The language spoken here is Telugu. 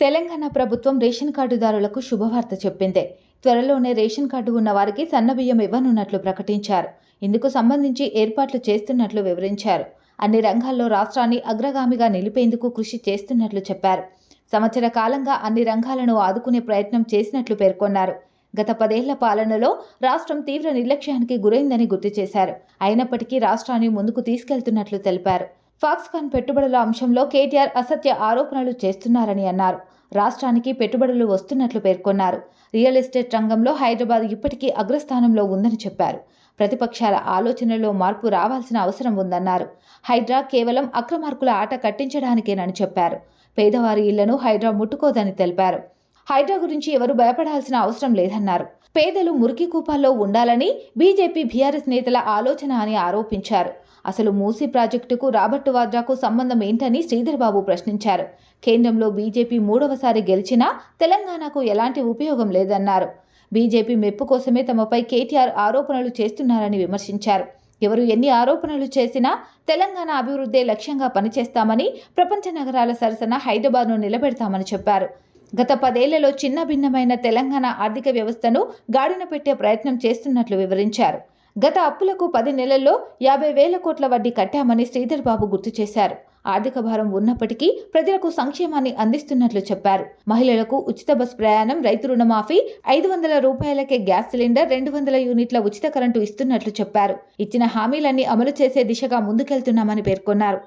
తెలంగాణ ప్రభుత్వం రేషన్ కార్డుదారులకు శుభవార్త చెప్పింది. త్వరలోనే రేషన్ కార్డు ఉన్న వారికి సన్నబియ్యం ఇవ్వనున్నట్లు ప్రకటించారు. ఇందుకు సంబంధించి ఏర్పాట్లు చేస్తున్నట్లు వివరించారు. అన్ని రంగాల్లో రాష్ట్రాన్ని అగ్రగామిగా నిలిపేందుకు కృషి చేస్తున్నట్లు చెప్పారు. సంవత్సర కాలంగా అన్ని రంగాలను ఆదుకునే ప్రయత్నం చేసినట్లు పేర్కొన్నారు. గత పదేళ్ళ పాలనలో రాష్ట్రం తీవ్ర నిర్లక్ష్యానికి గురైందని గుర్తు చేశారు. అయినప్పటికీ రాష్ట్రాన్ని ముందుకు తీసుకెళ్తున్నట్లు తెలిపారు. ఫాక్స్కాన్ పెట్టుబడుల అంశంలో కేటీఆర్ అసత్య ఆరోపణలు చేస్తున్నారని అన్నారు. రాష్ట్రానికి పెట్టుబడులు వస్తున్నట్లు పేర్కొన్నారు. రియల్ ఎస్టేట్ రంగంలో హైదరాబాద్ ఇప్పటికీ అగ్రస్థానంలో ఉందని చెప్పారు. ప్రతిపక్షాల ఆలోచనలో మార్పు రావాల్సిన అవసరం ఉందన్నారు. హైడ్రా కేవలం అక్రమార్కుల ఆట కట్టించడానికేనని చెప్పారు. పేదవారి ఇళ్ళను హైడ్రా ముట్టుకోదని తెలిపారు. హైడ్రా గురించి ఎవరు భయపడాల్సిన అవసరం లేదన్నారు. పేదలు మురికి కూపాల్లో ఉండాలని బీజేపీ బీఆర్ఎస్ నేతల ఆలోచన అని ఆరోపించారు. అసలు మూసీ ప్రాజెక్టుకు రాబర్ట్ వాద్రాకు సంబంధం ఏంటని శ్రీధర్బాబు ప్రశ్నించారు. కేంద్రంలో బీజేపీ మూడవసారి గెలిచినా తెలంగాణకు ఎలాంటి ఉపయోగం లేదన్నారు. బీజేపీ మెప్పు కోసమే తమపై కేటీఆర్ ఆరోపణలు చేస్తున్నారని విమర్శించారు. ఎవరు ఎన్ని ఆరోపణలు చేసినా తెలంగాణ అభివృద్ధే లక్ష్యంగా పనిచేస్తామని ప్రపంచ నగరాల సరసన హైదరాబాద్ను నిలబెడతామని చెప్పారు. గత పదేళ్ళలో చిన్న భిన్నమైన తెలంగాణ ఆర్థిక వ్యవస్థను గాడిన పెట్టే ప్రయత్నం చేస్తున్నట్లు వివరించారు. గత అప్పులకు పది నెలల్లో యాభై వేల కోట్ల వడ్డీ కట్టామని శ్రీధర్ బాబు గుర్తు చేశారు. ఆర్థిక భారం ఉన్నప్పటికీ ప్రజలకు సంక్షేమాన్ని అందిస్తున్నట్లు చెప్పారు. మహిళలకు ఉచిత బస్ ప్రయాణం రైతు రుణమాఫీ ఐదు వందల రూపాయలకే గ్యాస్ సిలిండర్ రెండు వందల యూనిట్ల ఉచిత కరెంటు ఇస్తున్నట్లు చెప్పారు. ఇచ్చిన హామీలన్నీ అమలు చేసే దిశగా ముందుకెళ్తున్నామని పేర్కొన్నారు.